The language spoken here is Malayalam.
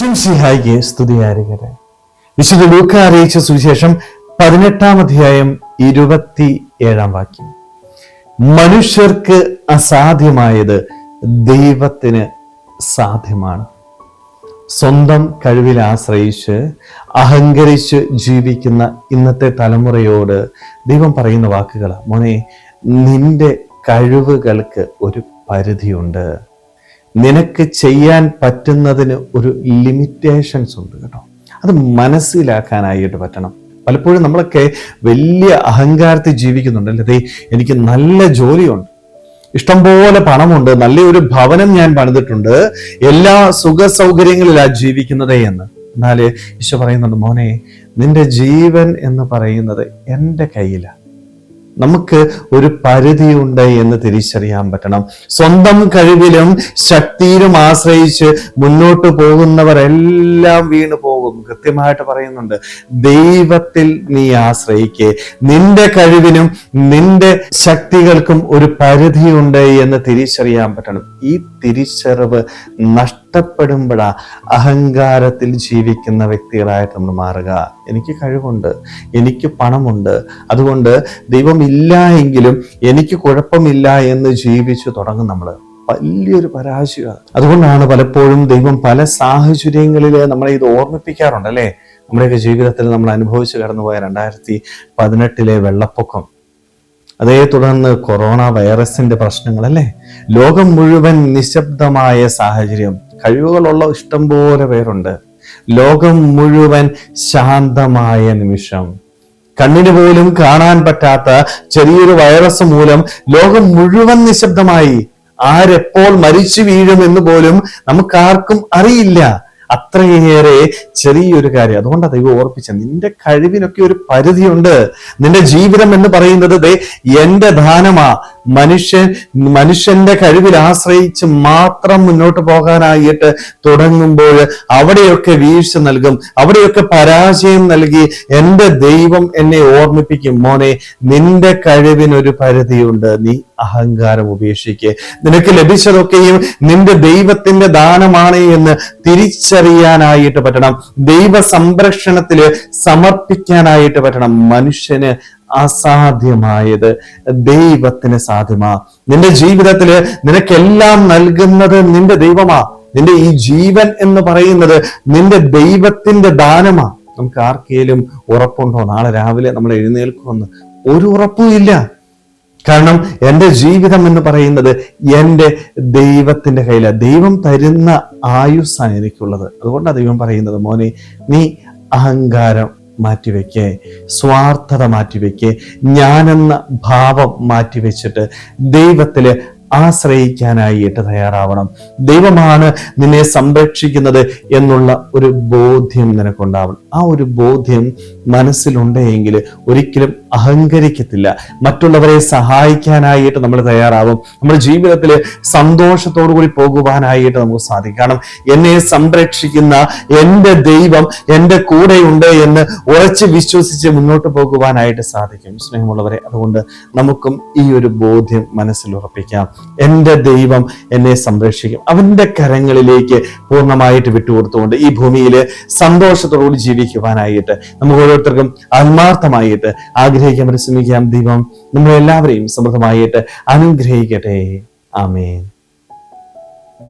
ഈശ്വംസിഹായിക്ക് സ്തുതിയായിരിക്കട്ടെ. വിശുദ്ധ ലൂക്ക അറിയിച്ച സുവിശേഷം പതിനെട്ടാം അധ്യായം ഇരുപത്തി ഏഴാം വാക്യം. മനുഷ്യർക്ക് അസാധ്യമായത് ദൈവത്തിന് സാധ്യമാണ്. സ്വന്തം കഴിവിൽ ആശ്രയിച്ച് അഹങ്കരിച്ച് ജീവിക്കുന്ന ഇന്നത്തെ തലമുറയോട് ദൈവം പറയുന്ന വാക്കുകളാണ് മോനെ നിന്റെ കഴിവുകൾക്ക് ഒരു പരിധിയുണ്ട്. നിനക്ക് ചെയ്യാൻ പറ്റുന്നതിന് ഒരു ലിമിറ്റേഷൻസ് ഉണ്ട് കേട്ടോ. അത് മനസ്സിലാക്കാനായിട്ട് പറ്റണം. പലപ്പോഴും നമ്മളൊക്കെ വലിയ അഹങ്കാരത്തിൽ ജീവിക്കുന്നുണ്ട് അല്ലേ? എനിക്ക് നല്ല ജോലിയുണ്ട്. ഇഷ്ടംപോലെ പണമുണ്ട്. നല്ലൊരു ഭവനം ഞാൻ പണിതിട്ടുണ്ട്. എല്ലാ സുഖ സൗകര്യങ്ങളിലാ ജീവിക്കുന്നതേ എന്ന്. എന്നാൽ ഈശോ പറയുന്നുണ്ട് മോനെ നിന്റെ ജീവൻ എന്ന് പറയുന്നത് എന്റെ കയ്യിലാണ് നമുക്ക് ഒരു പരിധിയുണ്ട് എന്ന് തിരിച്ചറിയാൻ പറ്റണം. സ്വന്തം കഴിവിലും ശക്തിയിലും ആശ്രയിച്ച് മുന്നോട്ട് പോകുന്നവരെല്ലാം വീണു പോകും കൃത്യമായിട്ട് പറയുന്നുണ്ട്. ദൈവത്തിൽ നീ ആശ്രയിക്കേ. നിന്റെ കഴിവിനും നിന്റെ ശക്തികൾക്കും ഒരു പരിധിയുണ്ട് എന്ന് തിരിച്ചറിയാൻ പറ്റണം. ഈ തിരിച്ചറിവ് നഷ്ടപ്പെടുമ്പോഴാ അഹങ്കാരത്തിൽ ജീവിക്കുന്ന വ്യക്തികളായിട്ട് നമ്മൾ മാറുക. എനിക്ക് കഴിവുണ്ട് എനിക്ക് പണമുണ്ട്. അതുകൊണ്ട് ദൈവം ഇല്ല എങ്കിലും എനിക്ക് കുഴപ്പമില്ല എന്ന് ജീവിച്ചു തുടങ്ങും നമ്മൾ വലിയൊരു പരാജയമാണ്. അതുകൊണ്ടാണ് പലപ്പോഴും ദൈവം പല സാഹചര്യങ്ങളിൽ നമ്മളെ ഇത് ഓർമ്മിപ്പിക്കാറുണ്ട് അല്ലേ? നമ്മുടെയൊക്കെ ജീവിതത്തിൽ നമ്മൾ അനുഭവിച്ചു കടന്നുപോയ രണ്ടായിരത്തി പതിനെട്ടിലെ വെള്ളപ്പൊക്കം. അതേ തുടർന്ന് കൊറോണ വൈറസിന്റെ പ്രശ്നങ്ങൾ അല്ലേ? ലോകം മുഴുവൻ നിശബ്ദമായ സാഹചര്യം. കഴിവുകളുള്ള ഇഷ്ടംപോലെ പേരുണ്ട്. ലോകം മുഴുവൻ ശാന്തമായ നിമിഷം. കണ്ണിന് പോലും കാണാൻ പറ്റാത്ത ചെറിയൊരു വൈറസ് മൂലം ലോകം മുഴുവൻ നിശബ്ദമായി. ആരെപ്പോൾ മരിച്ചു വീഴുമെന്ന് പോലും നമുക്കാർക്കും അറിയില്ല. അത്രയേറെ ചെറിയൊരു കാര്യം. അതുകൊണ്ടാണ് ദൈവം ഓർപ്പിച്ച നിന്റെ കഴിവിനൊക്കെ ഒരു പരിധിയുണ്ട്. നിന്റെ ജീവിതം എന്ന് പറയുന്നത് ദേ എന്റെ ദാനമാ. മനുഷ്യൻ മനുഷ്യന്റെ കഴിവിൽ ആശ്രയിച്ച് മാത്രം മുന്നോട്ട് പോകാനായിട്ട് തുടങ്ങുമ്പോൾ അവിടെയൊക്കെ വീഴ്ച നൽകും. അവിടെയൊക്കെ പരാജയം നൽകി എന്റെ ദൈവം എന്നെ ഓർമ്മിപ്പിക്കും. മോനെ നിന്റെ കഴിവിനൊരു പരിധിയുണ്ട്. നീ അഹങ്കാരം ഉപേക്ഷിക്കുക നിനക്ക് ലഭിച്ചതൊക്കെയും നിന്റെ ദൈവത്തിന്റെ ദാനമാണ് എന്ന് തിരിച്ചറിയാനായിട്ട് പറ്റണം. ദൈവ സംരക്ഷണത്തിൽ സമർപ്പിക്കാനായിട്ട് പറ്റണം. മനുഷ്യന് അസാധ്യമായത്. ദൈവത്തിന് സാധ്യമാ. നിന്റെ ജീവിതത്തിൽ നിനക്കെല്ലാം നൽകുന്നത് നിന്റെ ദൈവമാ. നിന്റെ ഈ ജീവൻ എന്ന് പറയുന്നത് നിന്റെ ദൈവത്തിന്റെ ദാനമാ. നമുക്ക് ആർക്കേലും ഉറപ്പുണ്ടോ? നാളെ രാവിലെ നമ്മൾ എഴുന്നേൽക്കുമെന്ന്. ഒരു ഉറപ്പും ഇല്ല. കാരണം എന്റെ ജീവിതം എന്ന് പറയുന്നത് എന്റെ ദൈവത്തിന്റെ കയ്യിലാണ് ദൈവം തരുന്ന ആയുസ്സാണ് എനിക്കുള്ളത്. അതുകൊണ്ടാണ് ദൈവം പറയുന്നത് മോനെ നീ അഹങ്കാരം മാറ്റിവെക്കേ സ്വാർത്ഥത മാറ്റിവെക്കേ ഞാനെന്ന ഭാവം മാറ്റിവെച്ചിട്ട് ദൈവത്തിൽ ആശ്രയിക്കാനായിട്ട് തയ്യാറാവണം. ദൈവമാണ് നിന്നെ സംരക്ഷിക്കുന്നത് എന്നുള്ള ഒരു ബോധ്യം നിനക്കുണ്ടാവണം. ആ ഒരു ബോധ്യം മനസ്സിലുണ്ടെങ്കിൽ ഒരിക്കലും അഹങ്കരിക്കത്തില്ല. മറ്റുള്ളവരെ സഹായിക്കാനായിട്ട് നമ്മൾ തയ്യാറാവും. നമ്മുടെ ജീവിതത്തിൽ സന്തോഷത്തോടു കൂടി പോകുവാനായിട്ട് നമുക്ക് സാധിക്കണം എന്നെ സംരക്ഷിക്കുന്ന എന്റെ ദൈവം എന്റെ കൂടെയുണ്ട് എന്ന് ഉറച്ച് വിശ്വസിച്ച് മുന്നോട്ട് പോകുവാനായിട്ട് സാധിക്കും. സ്നേഹമുള്ളവരെ അതുകൊണ്ട് നമുക്കും ഈ ഒരു ബോധ്യം മനസ്സിൽ ഉറപ്പിക്കാം. എന്റെ ദൈവം എന്നെ സംരക്ഷിക്കും. അവന്റെ കരങ്ങളിലേക്ക് പൂർണമായിട്ട് വിട്ടുകൊടുത്തുകൊണ്ട് ഈ ഭൂമിയിൽ സന്തോഷത്തോടുകൂടി ജീവിക്കുവാനായിട്ട് നമുക്ക് ഓരോരുത്തർക്കും ആത്മാർത്ഥമായിട്ട് ആഗ്രഹിക്കാൻ പരിശ്രമിക്കാം. ദൈവം നമ്മളെല്ലാവരെയും സമൃദ്ധമായിട്ട് അനുഗ്രഹിക്കട്ടെ. ആമേൻ.